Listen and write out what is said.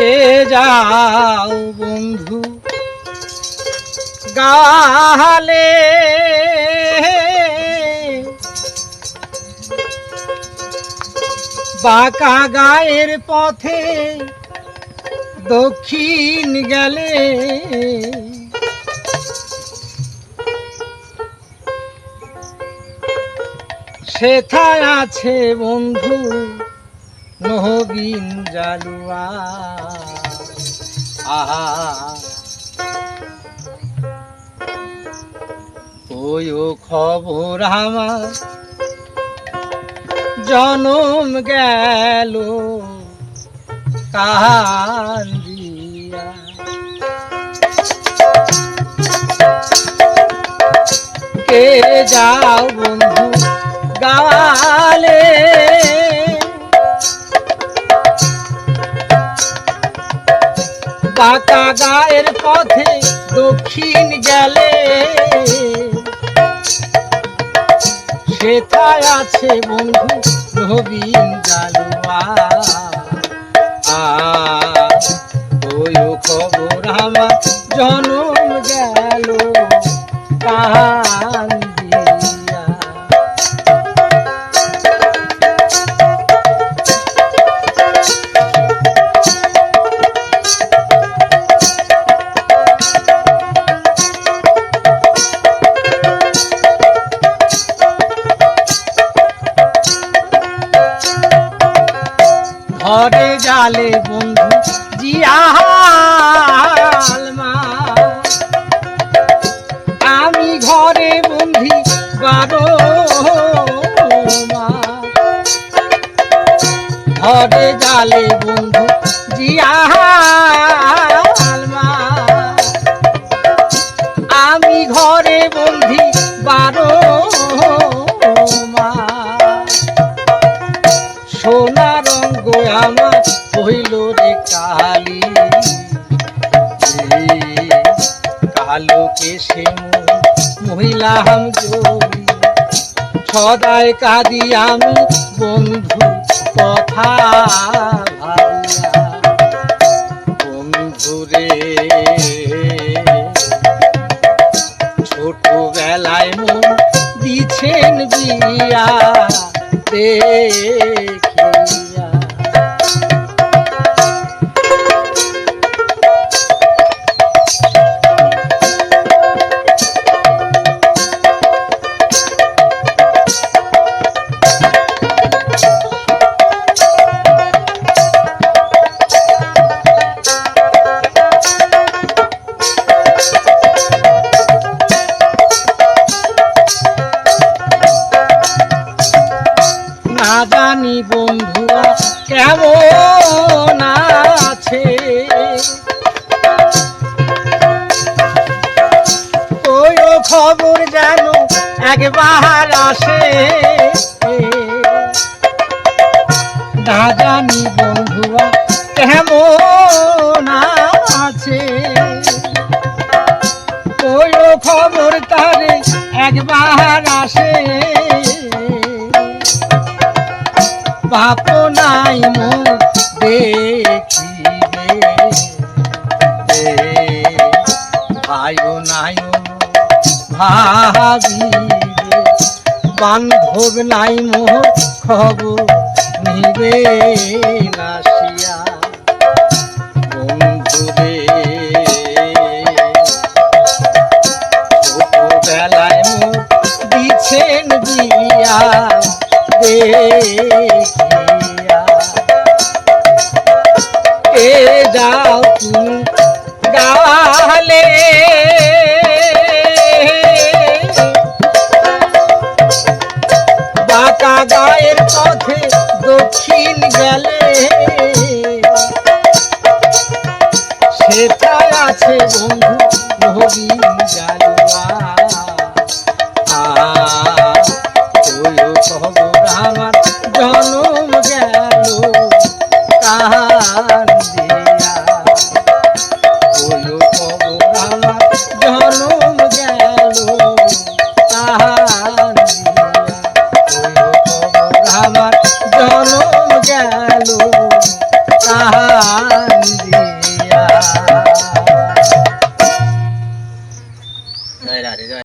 কে যাও বন্ধু? গালে বাঁকা গায়ের পথে দক্ষিণ গেলে সেথায় আছে বন্ধু নহবিন জালুয়া। আহা। ওই ও খবর আমার জনম গেল কান্দিয়া কে যাও বন্ধু গালে? বাঁকা গায়ের পথে দক্ষিণ গেলে। সেথায় আছে বন্ধু নবীন জালুয়া খবর আমার জনম গেল। কান্দিয়া ঘরে জালে বন্ধু জিয়াল আমি ঘরে বন্ধি বারো ঘরে জালে বন্ধু জিয়াল মা আমি ঘরে বন্ধি বারো মা। সোনা হইল রে কালি। কালো কেশে মহিলা হাম সদায় কাঁদি আমি বন্ধু, কথা ভাবিয়া। বন্ধু ছোটবেলায় মন দিছেন বিয়া। জানি বন্ধুরা কেমন আছে? তো খবর যেন একবার আসে। না জানি বন্ধুরা বাপ নাই মোর দেখিবে ভাইও নাই ভাবিবে বান্ধব নাই মোর খবর নিবে নাসিয়া বন্ধুরে, ছোটবেলায় মোর দিছেন বিয়া। দেখিয়া কে যাও তুমি গালে। বাঁকা গায়ের দক্ষিণ গেলে। সেটাই আছে বন্ধু নবীন জনম গেল তাহা